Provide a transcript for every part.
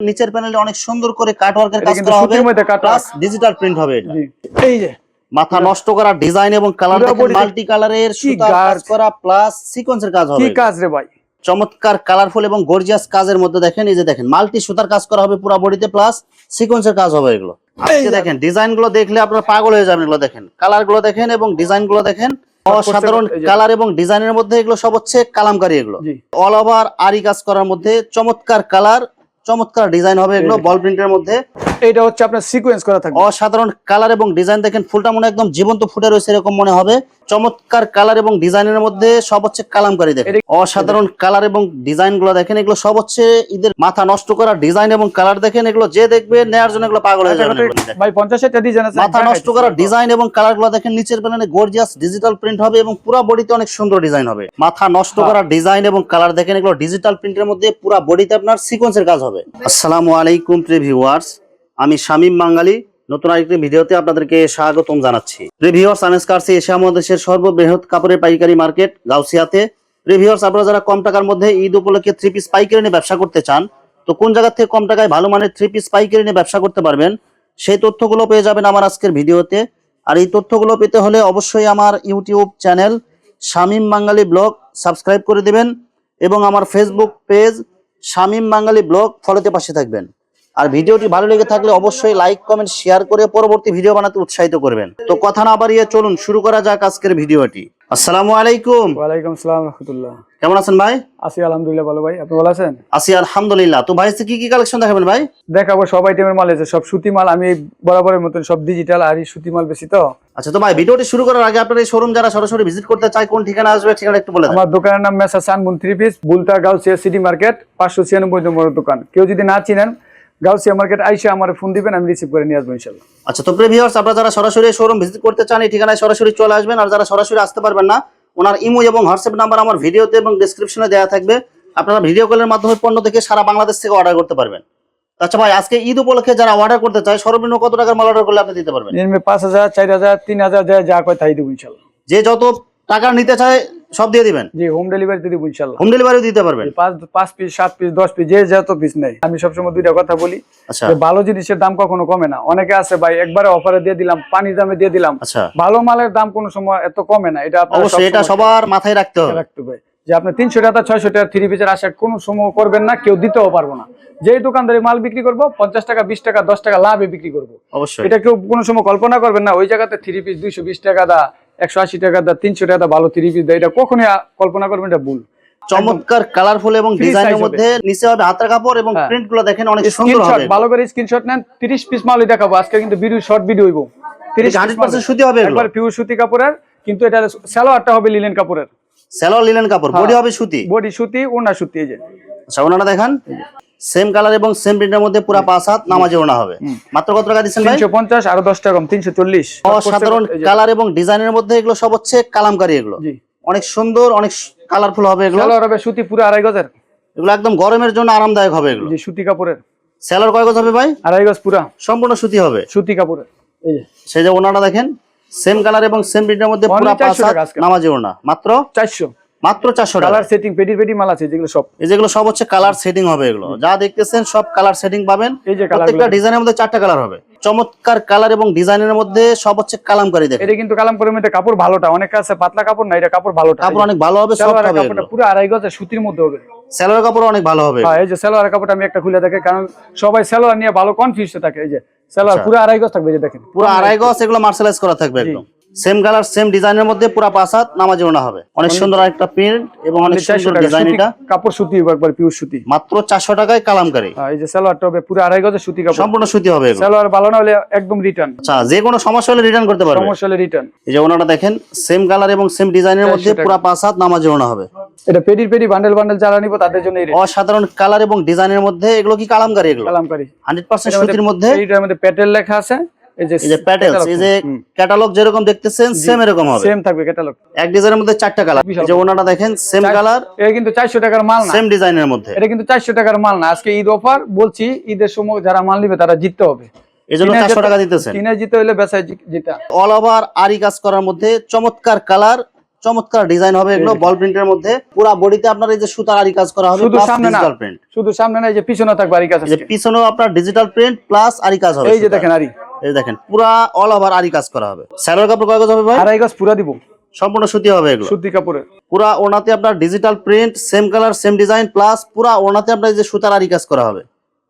নিচের প্যানেলে অনেক সুন্দর করে কাট ওয়ার্কের কাজ করা হবে প্লাস ডিজিটাল প্রিন্ট হবে এটা। এই যে। মাথা নষ্ট করা ডিজাইন এবং কালার মাল্টি কালারের কি সুতার কাজ করা প্লাস সিকোয়েন্সের কাজ হবে। কি কাজ রে ভাই? চমৎকার কালারফুল এবং গর্জিয়াস কাজের মধ্যে দেখেন এই যে দেখেন মাল্টি সুতার কাজ করা হবে পুরো বডিতে প্লাস সিকোয়েন্সের কাজ হবে এগুলো। আজকে দেখেন ডিজাইনগুলো দেখলে আপনারা পাগল হয়ে যাবেন এগুলো দেখেন। কালারগুলো দেখেন এবং ডিজাইনগুলো দেখেন অসাধারণ কালার এবং ডিজাইনের মধ্যে এগুলো সব হচ্ছে কালামকারী এগুলো। অল ওভার আরি কাজ করার মধ্যে চমৎকার কালার চমৎকার ডিজাইন হবে এগুলো বল প্রিন্টের মধ্যে। এইটা হচ্ছে আপনার সিকোয়েন্স করা থাকবে। অসাধারণ কালার এবং ডিজাইন দেখেন ফুলটা মনে একদম জীবন্ত ফুটে রয়েছে এরকম মনে হবে। চমৎকার কালার এবং ডিজাইনের মধ্যে সব হচ্ছে কালামকারী দেখেন। অসাধারণ কালার এবং ডিজাইনগুলো দেখেন এগুলো সব হচ্ছে ঈদের মাথা নষ্ট করা ডিজাইন এবং কালার দেখেন এগুলো যে দেখবে নেয়ার জন্য এগুলো পাগল হয়ে যাবে। ভাই পঞ্চাশ একটা ডিজাইন আছে মাথা নষ্ট করা ডিজাইন এবং কালারগুলো দেখেন নিচের প্যানেলে গর্জিয়াস ডিজিটাল প্রিন্ট হবে এবং পুরো বডিতে অনেক সুন্দর ডিজাইন হবে। মাথা নষ্ট হ্যাঁ। করা ডিজাইন এবং কালার দেখেন এগুলো ডিজিটাল প্রিন্টের মধ্যে পুরো বডিতে আপনার সিকোয়েন্সের কাজ হবে। আসসালামু আলাইকুম, প্রিয় ভিউয়ার্স। আমি শামীম বাঙালি। নতুন আরেকটি ভিডিওতে আপনাদেরকে স্বাগতম জানাচ্ছি। রিভিউয়ার্স আনেসকার্সি এশিয়া মহাদেশের সর্ববৃহৎ কাপড়ের পাইকারি মার্কেট, গাউসিয়াতে। রিভিউয়ার্স আপনারা যারা কম টাকার মধ্যে ঈদ উপলক্ষে থ্রি পিস পাইকারি নিয়ে ব্যবসা করতে চান, তো কোন জায়গা থেকে কম টাকায় ভালো মানের থ্রি পিস পাইকারি নিয়ে ব্যবসা করতে পারবেন, সেই তথ্যগুলো পেয়ে যাবেন আমার আজকের ভিডিওতে। আর এই তথ্যগুলো পেতে হলে অবশ্যই আমার YouTube channel Shamim Bangali blog subscribe করে দেবেন এবং আমার Facebook page Shamim Bangali blog ফলোতে পাশে থাকবেন। আর ভিডিওটি ভালো লেগে থাকলে অবশ্যই লাইক কমেন্ট শেয়ার করে পরবর্তী ভিডিও বানাতে উৎসাহিত করবেন। তো কথা না বাড়িয়ে চলুন শুরু করা যাক আজকের ভিডিওটি। আসসালামু আলাইকুম। ওয়ালাইকুম আসসালাম রহমতুল্লাহ। কেমন আছেন ভাই? আছি আলহামদুলিল্লাহ ভালো ভাই। আপনি ভালো আছেন? আছি আলহামদুলিল্লাহ। তো ভাই কি কি কালেকশন দেখাবেন ভাই? দেখাবো সব আইটেমের মাল আছে সব সুতি মাল আমি বরাবরের মতন সব ডিজিটাল আর সুতি মাল বেশি তো। আচ্ছা তো ভাই ভিডিওটি শুরু করার আগে আপনার এই শোরুম যারা সরাসরি ভিজিট করতে চায় কোন ঠিকানা আসবে ঠিকানা একটু বলে আমার দোকানের নাম মেসা সানমুন থ্রি পিস বুলতা গাউসিয়া সিটি মার্কেট পাঁচশো ছিয়ানব্বই নম্বর দোকান। কেউ যদি না চিনেন গাউসিয়া মার্কেট আইসা আমার ফোন দিবেন আমি রিসিভ করে নিয়ে আসব ইনশাল্লাহ। আচ্ছা তো প্রিভিউয়ার্স আপনারা যারা সরাসরি শোরুম ভিজিট করতে চান এই ঠিকানায় সরাসরি চলে আসবেন আর যারা সরাসরি আসতে পারবেন না ওনার ইমো এবং হোয়াটসঅ্যাপ নাম্বার আমার ভিডিওতে এবং ডেসক্রিপশনে দেওয়া থাকবে। আপনারা ভিডিও কলের মাধ্যমে পণ্য থেকে সারা বাংলাদেশ থেকে অর্ডার করতে পারবেন। আচ্ছা ভাই আজকে ঈদ উপলক্ষে যারা অর্ডার করতে চায় সর্বনিম্ন কত টাকার মাল অর্ডার করলে আপনি দিতে পারবেন? পাঁচ হাজার চার হাজার তিন হাজার যা যা কয় তাই দেবো ইনশাল্লাহ। যে যত টাকা নিতে চায় সব দিয়ে দিবেন? জি হোম ডেলিভারিতে দেবো ইনশাল্লাহ হোম ডেলিভারিও দিতে পারবেন? পাঁচ পাঁচ পিস সাত পিস দশ পিস যে যত পিস নেই আমি সবসময় দুইটা কথা বলি। আচ্ছা। ভালো জিনিসের দাম কখনো কমে না। অনেকে আছে ভাই একবারে অফারে দিয়ে দিলাম পানির দামে দিয়ে দিলাম। আচ্ছা। ভালো মালের দাম কোনো সময় এত কমে না। এটা অবশ্যই এটা সবার মাথায় রাখতে হবে। রাখতে হবে। যে আপনি তিনশো টাকা ছয়শো টাকা থ্রি পিসের আশা কোনো সময় করবেন না কেউ দিতেও পারব না। যেই দোকানদারি মাল বিক্রি করব পঞ্চাশ টাকা বিশ টাকা দশ টাকা লাভে বিক্রি করব। অবশ্যই। এটা কেউ কোনো সময় কল্পনা করবেন না ওই জায়গাতে থ্রি পিস দুইশো বিশ টাকা দা একশো আশি টাকা দা তিনশো টাকা দা ভালো থ্রি পিস দেয়। এটা কখনই কল্পনা করবেন এটা ভুল। চমৎকার কালারফুল এবং ডিজাইনের মধ্যে নিচে হবে হাতের কাপড় এবং হ্যাঁ। প্রিন্টগুলো দেখেন অনেক সুন্দর হবে। ভালো করে স্ক্রিনশট নেন তিরিশ পিস মালই দেখাবো। আজকে কিন্তু ভিডিও শর্ট ভিডিও হইব। তিরিশ হান্ড্রেড পার্সেন্ট সুতি হবে একবার পিওর সুতি কাপড়ের কিন্তু এটা স্যালোয়ারটা হবে লিলেন কাপড়ের। স্যালোয়ার লিনেন কাপড়। হ্যাঁ। বডি হবে সুতি? বডি সুতি ওনা সুতি এই যে। আচ্ছা ওনারা দেখান। সেম কালার এবং সেম প্রিন্টের মধ্যে পুরা পাঁচ হাত নামাজে ওনা হবে। মাত্র কত টাকা দিচ্ছেন ভাই? তিনশো পঞ্চাশ আরও দশ টাকা কম তিনশো চল্লিশ। অসাধারণ কালার এবং ডিজাইনের মধ্যে এগুলো সব হচ্ছে কালামকারী এগুলো। অনেক সুন্দর অনেক কালারফুল হবে এগুলো। স্যালোয়ার হবে সুতি পুরো আড়াই গজের। এগুলো একদম গরমের জন্য আরামদায়ক হবে এগুলো। জি সুতি কাপড়ের। স্যালোয়ার কয় গজ হবে ভাই? আড়াই গজ পুরা। সম্পূর্ণ সুতি হবে। সুতি কাপড়ের। এই যে। সেই যে ওনারা দেখেন সেম কালার এবং সেম প্রিন্টের মধ্যে পুরা পাঁচ 400 হাত নামাজে ওনা মাত্র চারশো। মাত্র চারশো কালার সেটিং পেডি পেডি মাল আছে যেগুলো সব। এই যেগুলো সব হচ্ছে কালার সেটিং হবে এগুলো। যা দেখতেছেন সব কালার সেটিং পাবেন। এই যে প্রত্যেকটা ডিজাইনের মধ্যে চারটা কালার হবে। চমৎকার কালার এবং ডিজাইনের মধ্যে সব হচ্ছে কালামকারী দেখেন। এটা কিন্তু কালাম করে মধ্যে কাপড় ভালোটা অনেক আছে পাতলা কাপড় না এটা কাপড় ভালোটা। কাপড় অনেক ভালো হবে সালোয়ারের হবে কাপড়টা পুরো আড়াই গজের সুতির মধ্যে হবে। স্যালোয়ার কাপড় অনেক ভালো হবে। হ্যাঁ এই যে সালোয়ারের কাপড়টা আমি একটা খুলে দেখে কারণ সবাই সালোয়ার নিয়ে ভালো কনফিউজ থাকে। এই যে সালোয়ার আচ্ছা। পুরো আড়াই গজ থাকবে এই যে দেখেন। পুরো আড়াই গজ এগুলো মার্শালাইজ করা থাকবে একদম। সেম কালার সেম ডিজাইনের মধ্যে পুরো পাঁচ হাত নামাজে ওনা হবে। অনেক সুন্দর একটা প্রিন্ট এবং অনেক সুন্দর ডিজাইন এটা কাপড় সুতি একবার পিওর সুতি। মাত্র চারশো টাকায় কালামকারী। হ্যাঁ, এই যে সালোয়ারটা হবে পুরো আড়াই গজের সুতি কাপড়। সম্পূর্ণ সুতি হবে সালোয়ার ভালো না হলে একদম রিটার্ন আচ্ছা যে কোনো সমস্যা হলে রিটার্ন করতে পারবে। সমস্যা হলে রিটার্ন এই যে ওনাটা দেখেন সেম কালার এবং সেম ডিজাইনের মধ্যে। পুরো পাঁচ হাত নামাজে ওনা হবে। এটা পেডির পেডি বান্ডেল বান্ডেল যারা নিব তাদের জন্য অসাধারণ কালার এবং ডিজাইনের মধ্যে এগুলো কি কালামকারী এগুলো? কালামকারী। হান্ড্রেড পার্সেন্ট সুতির মধ্যে এইটার মধ্যে প্যাটেল লেখা আছে। এই যে প্যাটেলস এই যে ক্যাটালগ যেরকম দেখতেছেন সেম এরকম হবে। সেম থাকবে ক্যাটালগ এক ডিজাইনের মধ্যে চারটা কালার যে ওনাটা দেখেন সেম কালার এটা কিন্তু চারশো টাকার মাল না। সেম ডিজাইনের মধ্যে। এটা কিন্তু চারশো টাকার মাল না। আজকে ঈদ অফার বলছি ঈদের সময় যারা মাল নিবে তারা জিততে হবে। টাকা দিতেছেন। কিনে জিতে হইলে বেচায় জিতা। অল ওভার আরি কাজ করার মধ্যে চমৎকার কালার চমৎকার ডিজাইন হবে এগুলো বল প্রিন্টের মধ্যে। পুরা বডিতে আপনার এই যে সুতার আরি কাজ করা হবে শুধু সামনে না। প্রিন্ট শুধু সামনে না এই যে পিছনে থাকবে আরি কাজ এই যে আজকে। পিছনেও আপনার ডিজিটাল প্রিন্ট প্লাস আরি কাজ হবে এই যে দেখেন আরি। এই দেখেন পুরা অল ওভার আরি কাজ করা হবে। স্যালোর কাপড় কয় গজ হবে ভাই? আড়াই গাছ পুরা দিব। সম্পূর্ণ সুতি হবে এগুলো। সুতি কাপড়ে। পুরা ওনাতে আপনার digital print same colour same design plus পুরা ওনাতে আপনার যে সুতার আরি কাজ করা হবে।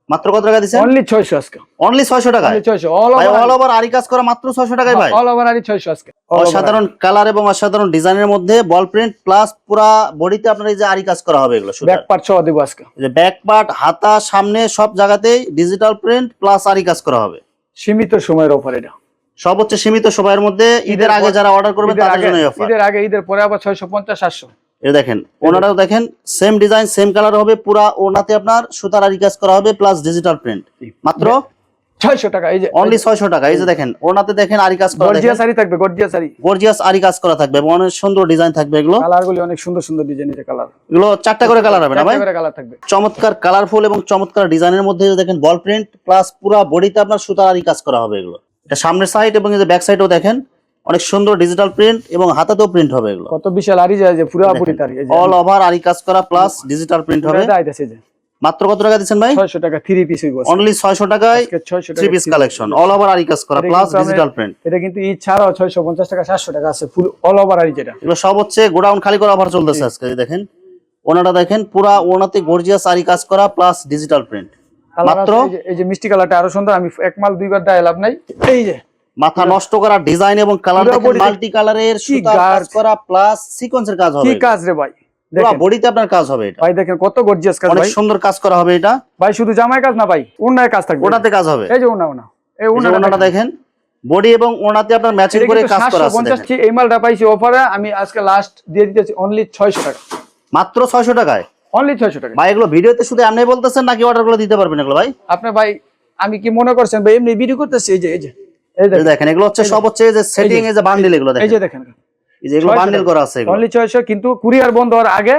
মাত্র কত টাকা দিচ্ছেন? অনলি ছয়শো আজকে। অনলি ছয়শো টাকায়? অনলি ছয়শো অল ভাই ওভার অল ওভার আরি কাজ করা মাত্র ছয়শো টাকায় ভাই? অল ওভার আরি ছয়শো আজকে। অসাধারণ কালার এবং অসাধারণ ডিজাইনের মধ্যে বল প্রিন্ট প্লাস পুরা বডিতে আপনার এই যে আরি কাজ করা হবে এগুলো ব্যাক পার্ট সহ দিব আজকে। যে ব্যাক পার্ট হাতা সামনে সব জায়গাতেই ডিজিটাল প্রিন্ট প্লাস আরি কাজ করা হবে। সীমিত সময়ের অফার এটা। সর্বোচ্চ সীমিত সময়ের মধ্যে ঈদের আগে যারা অর্ডার করবেন তাদের জন্য অফার ঈদের আগে ঈদের পরে আবার ছয়শো পঞ্চাশ সাতশো। এই দেখেন ওনারাও দেখেন সেম ডিজাইন সেম কালার হবে পুরা ওনাতে আপনার সুতার আরি কাজ করা হবে প্লাস ডিজিটাল প্রিন্ট মাত্র ছয়শো টাকা এই যে অনলি ছয়শো টাকা এই যে দেখেন ওনাতে দেখেন আরি কাজ করা থাকবে গর্জিয়াস আরি কাজ করা থাকবে এবং অনেক সুন্দর ডিজাইন থাকবে এগুলো। অনেক সুন্দর সুন্দর ডিজাইন আছে কালার। এগুলো চারটা করে কালার হবে না ভাই? কালার থাকবে। চমৎকার কালারফুল এবং চমৎকার ডিজাইনের মধ্যে দেখেন বল প্রিন্ট প্লাস পুরা বডিতে আপনার সুতার আরি কাজ করা হবে এগুলো। এটা সামনের সাইড এবং এই যে ব্যাক সাইডও দেখেন অনেক সুন্দর ডিজিটাল প্রিন্ট এবং হাতাতেও প্রিন্ট হবে এগুলো। কত বিশাল আরি যায় যে পুরা এই অল ওভার আরি কাজ করা প্লাস ডিজিটাল প্রিন্ট হবে। এটা আইতাছে যে। মাত্র কত টাকা দিচ্ছেন ভাই? ছয়শো টাকা থ্রি পিস অনলি ছয়শো টাকায় আজকে ছয়শো three piece collection all over aari কাজ করা প্লাস ডিজিটাল প্রিন্ট এটা কিন্তু ঈদ ছাড়াও ছয়শো পঞ্চাশ টাকা সাতশো টাকা আছে ফুল অল ওভার আরি যেটা। এগুলো সব হচ্ছে গোডাউন খালি করা অফার চলতেছে আজকে দেখেন। ওনাটা দেখেন পুরা ওনাতে গর্জিয়াস আরি কাজ করা প্লাস ডিজিটাল প্রিন্ট মাত্র এই যে- মিষ্টি কালারটা আরও সুন্দর আমি এক মাল দুইবার দেয় লাভ নাই। এই যে। মাথা নষ্ট করা ডিজাইন এবং কালার দেখেন মাল্টি কালারের কি সুতার কাজ করা প্লাস সিকোয়েন্সের কাজ হবে। কি কাজ রে ভাই? পুরো বডিতে আপনার কাজ হবে এটা। ভাই দেখেন কত গর্জিয়াস কাজ অনেক সুন্দর কাজ করা হবে এটা। ভাই শুধু জামাই কাজ না ভাই উন্নয় কাজ থাকবে। ওনাতে কাজ হবে। এই যে উন্না উন্না এই এই যে উন্না ওনাটা দেখেন। বডি এবং ওনাতে আপনার ম্যাচিং করে কাজ করা আছে দেখেন। এই মালটা পাইছি অফারে আমি আজকে লাস্ট দিয়ে দিতেছি অনলি ছয়শো টাকা। মাত্র ছয়শো টাকায়? অনলি ছয়শো টাকা ভাই এগুলো ভিডিওতে শুধু আপনি বলতেছেন নাকি অর্ডারগুলো দিতে পারবেন এগুলো ভাই? আপনার ভাই আমি কি মনে করছেন ভাই এমনি ভিডিও করতেছি? এই যে এই যে। এই দেখেন। এগুলো হচ্ছে সব হচ্ছে যে সেটিং এই যে বান্ডিল এগুলো এই যে দেখেন। এই যে এগুলো বান্ডিল করা আছে অনলি ছয়শো কিন্তু কুরিয়ার বন্ধ হওয়ার আগে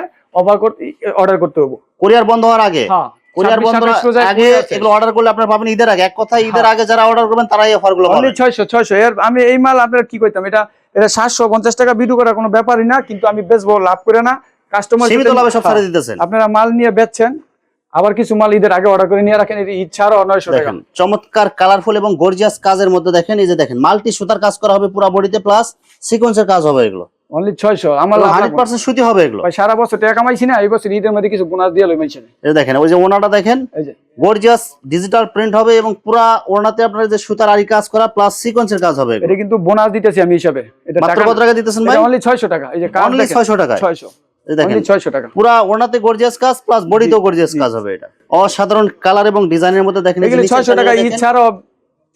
অর্ডার করতে হবে। কোরিয়ার বন্ধ হওয়ার আগে? হ্যাঁ কোরিয়ার 26 বন্ধ হওয়ার 27 রোজায় আগে এগুলো অর্ডার করলে আপনার পাবেন ঈদের আগে। এক কথা ঈদের আগে যারা অর্ডার করবেন তারাই অফারগুলো পাবেন এর আমি এই মাল আপনার কি কইতাম? এটা এটা সাতশো পঞ্চাশ টাকা কোনো ব্যাপারই না কিন্তু আমি বেচবো লাভ করে না। কাস্টমার সীমিত লাভে সব ছাড়ে দিতেছেন। আপনারা মাল নিয়ে বেচছেন আবার কিছু মাল ঈদের আগে অর্ডার করে নিয়ে রাখেন এর ঈদ ছাড়াও নয়শো টাকা। দেখেন চমৎকার কালারফুল এবং গর্জিয়াস কাজের মধ্যে দেখেন এই যে দেখেন মাল্টি সুতার কাজ করা হবে পুরো বডিতে প্লাস সিকোয়েন্সের কাজ হবে এগুলো। অনলি ছয়শো আমার লাভ হান্ড্রেড লাগবে না। পার্সেন্ট সুতি হবে এগুলো। ভাই সারা বছর টাকা কামাইছি না এই বছর ঈদের মধ্যে কিছু বোনাস দিয়ে লই এই দেখেন ওই যে ওনাটা দেখেন এই যে। গর্জিয়াস ডিজিটাল প্রিন্ট হবে এবং পুরা ওনাতে আপনার যে সুতার আরি কাজ করা প্লাস সিকোয়েন্সের কাজ হবে এটা কিন্তু বোনাস দিতেছি আমি হিসাবে। এটা মাত্র টাকা কত টাকা দিতেছেন ভাই? অনলি ছয়শো টাকা এই যে কাজ অনলি ছয়শো টাকায়। ছয়শো। এই দেখেন অনলি ছয়শো টাকা। পুরা ওনাতে গর্জিয়াস কাজ প্লাস বডিতেও গর্জিয়াস কাজ হবে এটা। অসাধারণ কালার এবং ডিজাইনের মধ্যে দেখেন এগুলি নিচের টাকা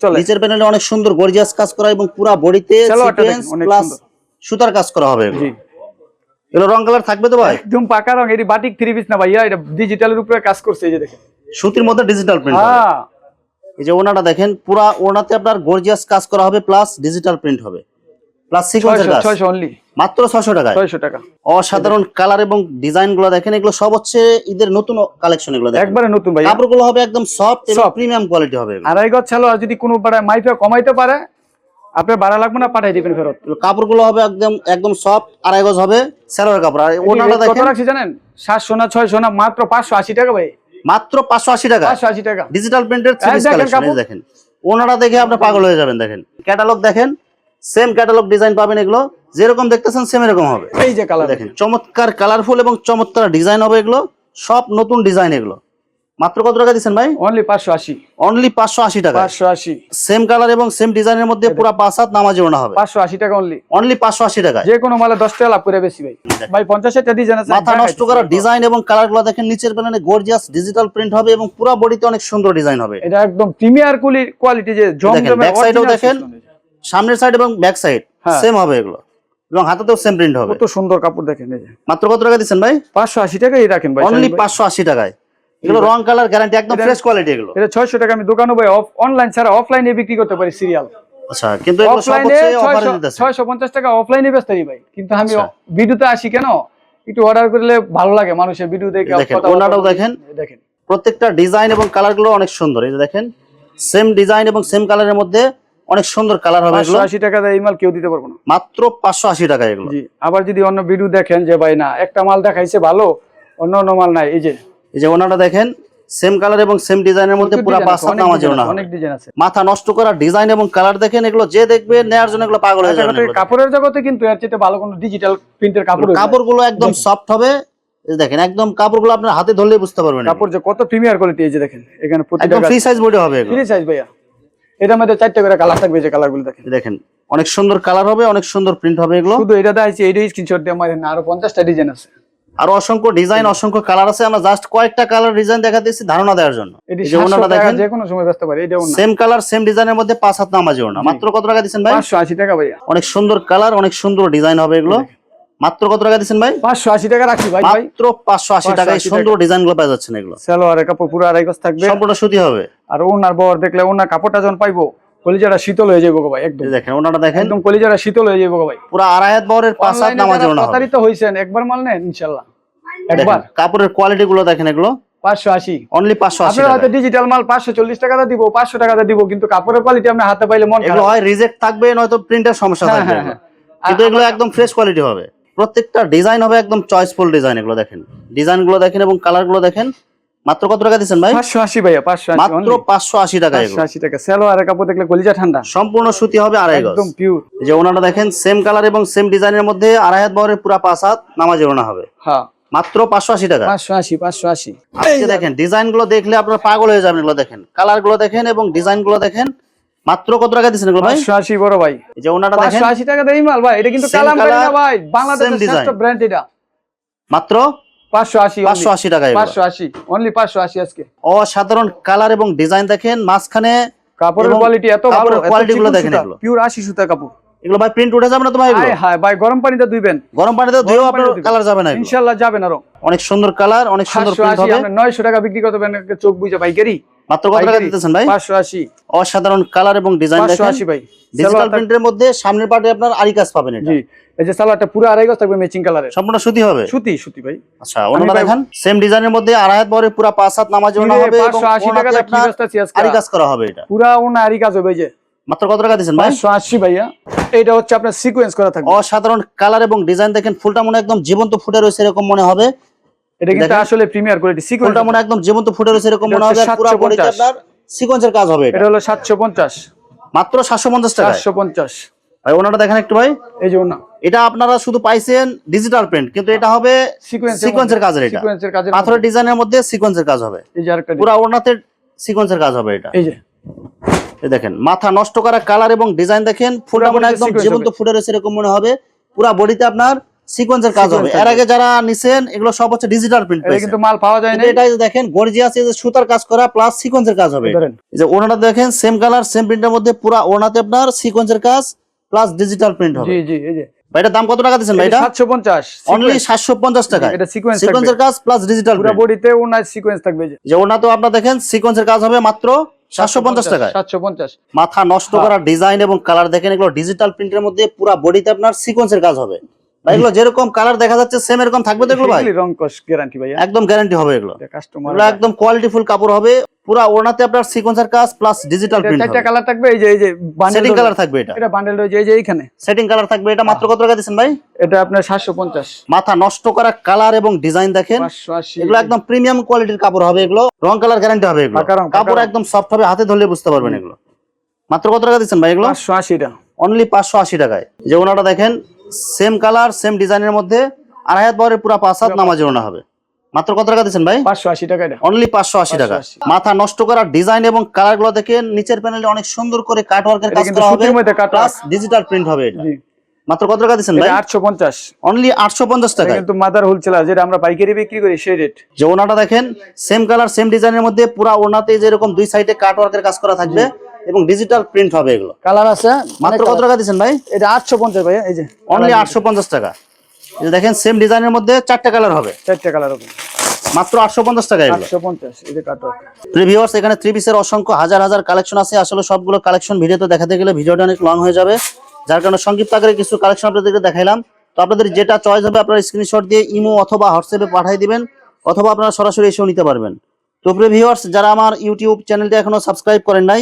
চলে। প্যানেলে অনেক সুন্দর গর্জিয়াস কাজ করা এবং পুরা বডিতে সিকোয়েন্স প্লাস সুতার কাজ করা হবে এগুলো। রং কালার থাকবে তো ভাই? একদম পাকা রং এটি বাটিক থ্রি পিস না ভাইয়া এটা ডিজিটালের উপরে কাজ করছে এই যে দেখেন। সুতির মধ্যে ডিজিটাল প্রিন্ট হ্যাঁ। এই যে ওনাটা দেখেন পুরা ওনাতে আপনার গর্জিয়াস কাজ করা হবে প্লাস ডিজিটাল প্রিন্ট হবে। প্লাস সিকোয়েন্সের কাজ। অনলি মাত্র ছয়শো টাকায়। ছয়শো টাকা। অসাধারণ কালার এবং ডিজাইনগুলো দেখেন এগুলো সব হচ্ছে ঈদের নতুন কালেকশন এগুলো দেখেন। একবারে নতুন ভাই কাপড়গুলো হবে একদম সফট এবং প্রিমিয়াম কোয়ালিটি হবে। আড়াই গজ আর যদি কোনো পাড়ায় মাইফা কমাইতে পারে আপনার ভাড়া লাগবে না পাঠাই দিবেন ফেরত। এগুলো কাপড়গুলো হবে একদম একদম সফট আড়াই গজ হবে কাপড়। আর ওনাটা কত রাখছি জানেন? সাতশো না ছয়শো না মাত্র পাঁচশো আশি টাকা ভাই। মাত্র পাঁচশো আশি টাকা। পাঁচশো আশি টাকা। ডিজিটাল প্রিন্টের দেখেন কাপড়। দেখেন। ওনারা দেখে আপনি পাগল হয়ে যাবেন দেখেন। ক্যাটালগ দেখেন সেম ক্যাটালগ ডিজাইন পাবেন এগুলো। যেরকম দেখতেছেন সেম এরকম হবে। এই যে কালার দেখেন চমৎকার কালারফুল এবং চমৎকার ডিজাইন হবে এগুলো। সব নতুন ডিজাইন এগুলো। মাত্র কত টাকা দিচ্ছেন ভাই? অনলি পাঁচশো আশি। অনলি পাঁচশো আশি টাকা পাঁচশো আশি। সেম কালার এবং সেম ডিজাইনের মধ্যে পুরো পাঁচ হাত নামাজি ওনা হবে। পাঁচশো আশি টাকা অনলি অনলি পাঁচশো আশি টাকা যে কোনো মালে দশ টাকা লাভ করে বেশি ভাই। ভাই পঞ্চাশ টাকা ডিজাইন আছে মাথা নষ্ট করা ডিজাইন এবং কালারগুলো দেখেন নিচের প্যানেলে গর্জিয়াস ডিজিটাল প্রিন্ট হবে এবং পুরো বডিতে অনেক সুন্দর ডিজাইন হবে। এটা একদম প্রিমিয়ার কোয়ালিটি যে জমজমে এও original দেখেন। সামনের সাইড এবং ব্যাক সাইড। সেম হবে এগুলো। এবং হাতেতেও সেম প্রিন্ট হবে। কত সুন্দর কাপড় দেখেন এই মাত্র কত টাকা দিচ্ছেন ভাই? পাঁচশো আশি টাকাই রাখেন ভাই অনলি শাহিন ভাই। পাঁচশো আশি টাকায়। এগুলো রং কালার গ্যারান্টি একদম ফ্রেশ কোয়ালিটি এগুলো। এটা ছয়শো টাকা আমি দোকানে ভাই অফ অনলাইন ছাড়া অফলাইনে বিক্রি করতে পারি সিরিয়াল আচ্ছা কিন্তু এগুলো সব হচ্ছে অফারে দিতেছে। ছয়শো পঞ্চাশ টাকা অফলাইনে বেচতে পারি ভাই। কিন্তু আমি আচ্ছা। ভিডিওতে আসি কেন? একটু অর্ডার করলে ভালো লাগে মানুষের ভিডিও দেখে দেখেন, ওনাটাও দেখেন। দেখেন। প্রত্যেকটা ডিজাইন এবং কালারগুলো অনেক সুন্দর। এই যে দেখেন সেম ডিজাইন এবং সেম কালারের মধ্যে অনেক সুন্দর কালার হবে এগুলো। আশি টাকা দিয়ে এই মাল কেউ দিতে পারব না। মাত্র পাঁচশো আশি টাকা এগুলো। জি আবার যদি অন্য ভিডিও দেখেন যে ভাই না একটা মাল দেখাইছে ভালো অন্য অন্য মাল নাই এই যে। এই যে ওনাটা দেখেন সেম কালার এবং সেম ডিজাইনের মধ্যে পুরো ডিজাইন পাঁচ আছে, হাত অনেক ডিজাইন আছে, মাথা নষ্ট করা ডিজাইন এবং কালার দেখেন এগুলো যে দেখবে নেয়ার জন্য এগুলো পাগল হয়ে আচ্ছা, যাবে। কাপড়ের জগতে কিন্তু এর চেয়ে ভালো কোনো ডিজিটাল প্রিন্টের কাপড় না। কাপড়গুলো একদম সফট হবে। এই দেখেন একদম কাপড়গুলো আপনার হাতে ধরলেই বুঝতে পারবেন। কাপড় যে কত প্রিমিয়ার কোয়ালিটি এই যে দেখেন এখানে প্রতিটা ফ্রি সাইজ বডি হবে এগুলো। ফ্রি সাইজ ভাইয়া। এটার মধ্যে চারটে করে কালার থাকবে যে কালারগুলো দেখেন। দেখেন অনেক সুন্দর কালার হবে অনেক সুন্দর প্রিন্ট হবে এগুলো। শুধু এটা দেখাইছি এইটাই স্ক্রিনশট দিয়ে আমার আরও পঞ্চাশটা ডিজাইন আছে। আর অসংখ্য ডিজাইন অসংখ্য কালার আছে। আমরা জাস্ট কয়েকটা কালার ডিজাইন দেখা দিচ্ছি ধারণা দেওয়ার জন্য। এটি এই যে ওনাটা সাতশো টাকা দেখেন। যে কোনো সময় ব্যস্ত পারে এটাও না। সেম কালার সেম ডিজাইনের মধ্যে পাঁচ হাত নামাজি ওনা মাত্র কত টাকা দিচ্ছেন ভাই? পাঁচশো আশি টাকা ভাইয়া। অনেক সুন্দর কালার অনেক সুন্দর ডিজাইন হবে এগুলো। মাত্র কত টাকা দিচ্ছেন ভাই? পাঁচশো আশি টাকা রাখছি ভাই মাত্র 580 টাকায় সুন্দর ডিজাইনগুলো পেয়ে যাচ্ছেন এগুলো। সালোয়ারের কাপড় পুরো আড়াই গজ থাকবে। সম্পূর্ণ সুতি হবে। আর ওনার বর দেখলে ওনার কাপড়টা যখন পাইবো কলিজাটা শীতল হয়ে যাব ভাই একদম। দেখেন ওনাটা দেখেন। একদম কলিজাটা শীতল হয়ে যাব গো ভাই। পুরো আড়াই হাত বহরের পাঁচ হাত অনলাইনে ওনা প্রতারিত হয়েছেন একবার মাল নেন একবার। কাপড়ের কোয়ালিটি গুলো দেখেন এগুলো। পাঁচশো আশি। অনলি পাঁচশো আশি হয়তো ডিজিটাল মাল টাকাটা দিব টাকাটা দিব কিন্তু কাপড়ের কোয়ালিটি আপনি হাতে পাইলে মন এগুলো হয় রিজেক্ট থাকবে নয়তো প্রিন্টের সমস্যা হ্যাঁ, থাকবে হ্যাঁ, এগুলো। হ্যাঁ। কিন্তু এগুলো একদম ফ্রেশ কোয়ালিটি হবে। প্রত্যেকটা ডিজাইন হবে একদম চয়েসফুল ডিজাইন এগুলো দেখেন। ডিজাইনগুলো দেখেন এবং কালারগুলো দেখেন। মাত্র কত টাকা দিচ্ছেন ভাই? পাঁচশো আশি ভাইয়া পাঁচশো আশি মাত্র only পাঁচশো আশি টাকা পাঁচশো এগুলো আশি টাকা। সালোয়ারের কাপড় দেখলে কলিজা ঠান্ডা। সম্পূর্ণ সুতি হবে আড়াই গজ। একদম পিওর যে ওনাটা দেখেন সেম কালার এবং সেম ডিজাইনের মধ্যে আড়াই হাত বহরের পুরা পাঁচ হাত নামাজে ওনা হবে। হ্যাঁ। মাত্র পাঁচশো আশি টাকা। পাঁচশো আশি পাঁচশো আশি। আজকে দেখেন ডিজাইনগুলো দেখলে আপনার পাগল হয়ে যাবেন এগুলো দেখেন। কালারগুলো দেখেন এবং ডিজাইনগুলো দেখেন। মাত্র কত টাকা এগুলো ভাই? বড় ভাই। এই যে ওনাটা দেখেন। টাকা দেই মাল ভাই এটা কিন্তু না ভাই বাংলাদেশের শ্রেষ্ঠ ব্র্যান্ড এটা। মাত্র? টাকা অনলি পাঁচশো আশি আজকে। অসাধারণ কালার এবং ডিজাইন দেখেন মাঝখানে কাপড়ের কোয়ালিটি এত ভালো কাপড়েরগুলো দেখেন এগুলো। পিওর আশি সুতা কাপড়। এগুলো ভাই প্রিন্ট উঠে যাবে না তো ভাই এগুলো হায় ভাই গরম পানিতে ধুইবেন। গরম পানিতে আপনার কালার যাবে না অনেক সুন্দর কালার অনেক সুন্দর প্রিন্ট হবে। টাকা বিক্রি করতে পারেন চোখ বুঝে পাইকারি মাত্র কত টাকা দিতেছেন ভাই? অসাধারণ কালার এবং ডিজাইন দেখেন। ভাই। ডিজিটাল প্রিন্টের মধ্যে সামনের পার্টে আপনার আরি কাজ পাবেন এটা। জি এই যে সালোয়ারটা পুরো আড়াই গজ থাকবে ম্যাচিং কালারের সম্পূর্ণ সুতি হবে? সুতি সুতি ভাই। আচ্ছা ওনাটা দেখেন। সেম ডিজাইনের মধ্যে আড়াই হাত বহরের পুরা পাঁচ হাত নামাজ ওনা হবে টাকা আপনার আরি কাজ করা হবে এটা। পুরা ওনা আরি কাজ হবে যে। মাত্র কত টাকা ভাই? আশি ভাইয়া। এটা হচ্ছে আপনার সিকোয়েন্স করা থাকবে। অসাধারণ কালার এবং ডিজাইন দেখেন। ফুলটা মনে একদম জীবন্ত ফুটে রয়েছে এরকম মনে হবে। এটা কিন্তু আসলে প্রিমিয়ার কোয়ালিটি সিকোয়েন্স ফুলটা মনে একদম জীবন্ত ফুটে রয়েছে এরকম মনে হবে পুরো 750 আপনার সিকোয়েন্সের কাজ হবে এটা। হলো সাতশো পঞ্চাশ। মাত্র সাতশো পঞ্চাশ টাকা চারশো পঞ্চাশ। ভাই ওনাটা দেখেন একটু ভাই। এই যে ওনা। এটা আপনারা শুধু পাইছেন ডিজিটাল প্রিন্ট কিন্তু এটা হবে সিকোয়েন্স সিকোয়েন্সের কাজের এটা। সিকোয়েন্সের কাজের পাথরের ডিজাইনের মধ্যে সিকোয়েন্সের কাজ হবে। এই যে আরেকটা পুরো ওনাতে সিকোয়েন্সের কাজ হবে এটা। এই যে। এই দেখেন মাথা নষ্ট করা কালার এবং ডিজাইন দেখেন ফুলটা মনে একদম জীবন্ত ফুটে রয়েছে এরকম মনে হবে। পুরো বডিতে আপনার সিকোয়েন্সের কাজ হবে। এর। আগে যারা নিছেন এগুলো সব হচ্ছে ডিজিটাল প্রিন্ট এটা কিন্তু মাল পাওয়া যায় না এটা দেখেন গর্জিয়াস এই যে সুতার কাজ করা প্লাস সিকোয়েন্সের কাজ হবে। এই যে ওনাটা দেখেন সেম কালার সেম প্রিন্টের মধ্যে পুরো ওনাতে আপনার সিকোয়েন্সের কাজ প্লাস ডিজিটাল প্রিন্ট হবে। জি জি এই যে। ভাই দাম কত টাকা দিচ্ছেন ভাই এটা সাতশো পঞ্চাশ অনলি সাতশো পঞ্চাশ টাকা এটা sequence সিকোয়েন্সের কাজ প্লাস ডিজিটাল পুরো বডিতে ওনার সিকোয়েন্স থাকবে যে। ওনা তো আপনার দেখেন সিকোয়েন্সের কাজ হবে মাত্র সাতশো পঞ্চাশ টাকায়। সাতশো পঞ্চাশ। মাথা নষ্ট করা ডিজাইন এবং কালার দেখেন এগুলো ডিজিটাল প্রিন্টের মধ্যে পুরো বডিতে আপনার সিকোয়েন্সের কাজ হবে। ভাই এগুলো যেরকম কালার দেখা যাচ্ছে সেম এরকম থাকবে তো এগুলো ভাই? রং কস গ্যারান্টি ভাইয়া। একদম গ্যারান্টি হবে এগুলো। কাস্টমার একদম কোয়ালিটিফুল কাপড় হবে। পুরো ওনাতে আপনার সিকোয়েন্সের কাজ প্লাস ডিজিটাল প্রিন্ট হবে। কালার থাকবে এই যে এই যে সেটিং কালার থাকবে এটা। এটা বান্ডেল রয়েছে এই যে এইখানে। সেটিং কালার থাকবে এটা। মাত্র কত টাকা দিচ্ছেন ভাই? এটা আপনার সাতশো পঞ্চাশ। মাথা নষ্ট করা কালার এবং ডিজাইন দেখেন। এগুলো একদম প্রিমিয়াম কোয়ালিটির কাপড় হবে এগুলো। রং কালার গ্যারান্টি হবে এগুলো। কাপড় একদম সফট হবে হাতে ধরলে বুঝতে পারবেন এগুলো। মাত্র কত টাকা দিচ্ছেন ভাই এগুলো? পাঁচশো আশি অনলি পাঁচশো আশি টাকায়। যে ওনাটা দেখেন সেম কালার সেম ডিজাইনের মধ্যে আড়াই হাত বহরের পুরো পাঁচ হাত নামাজে ওনা হবে। মাত্র কত টাকা দিচ্ছেন ভাই? পাঁচশো আশি টাকা অনলি পাঁচশো আশি টাকা। মাথা নষ্ট করা ডিজাইন এবং কালারগুলো দেখেন নিচের প্যানেলে অনেক সুন্দর করে কাট ওয়ার্কের কাজ করা হবে। প্লাস ডিজিটাল প্রিন্ট হবে এটা। মাত্র কত টাকা দিচ্ছেন ভাই? এটা আটশো পঞ্চাশ। অনলি আটশো পঞ্চাশ এটা টাকা কিন্তু মাদার হোলসেলার যেটা আমরা পাইকারি বিক্রি করি সেই রেট যে ওনাটা দেখেন সেম কালার সেম ডিজাইনের মধ্যে পুরা ওনাতে যেরকম দুই সাইডে কাট ওয়ার্কের কাজ করা থাকবে এবং ডিজিটাল প্রিন্ট হবে এগুলো। কালার আছে মাত্র কত টাকা দিচ্ছেন ভাই? এটা আটশো পঞ্চাশ ভাইয়া এই যে। অনলি আটশো পঞ্চাশ টাকা। এই দেখেন সেম ডিজাইনের মধ্যে চারটে কালার হবে। চারটে কালার হবে। মাত্র আটশো পঞ্চাশ টাকা আটশো পঞ্চাশ এখানে থ্রি পিসের অসংখ্য হাজার হাজার কালেকশন আছে। আসলে সবগুলো কালেকশন ভিডিওতে দেখাতে গেলে ভিডিওটা অনেক লং হয়ে যাবে। যার কারণে সংক্ষিপ্ত আকারে কিছু কালেকশন আপনাদেরকে দেখাইলাম। তো আপনাদের যেটা চয়েস হবে আপনারা স্ক্রিনশট দিয়ে ইমো অথবা হোয়াটসঅ্যাপে পাঠিয়ে দিবেন অথবা আপনারা সরাসরি এসেও নিতে পারবেন। তো প্রিভিউয়ার্স যারা আমার ইউটিউব চ্যানেলটা এখনও সাবস্ক্রাইব করেন নাই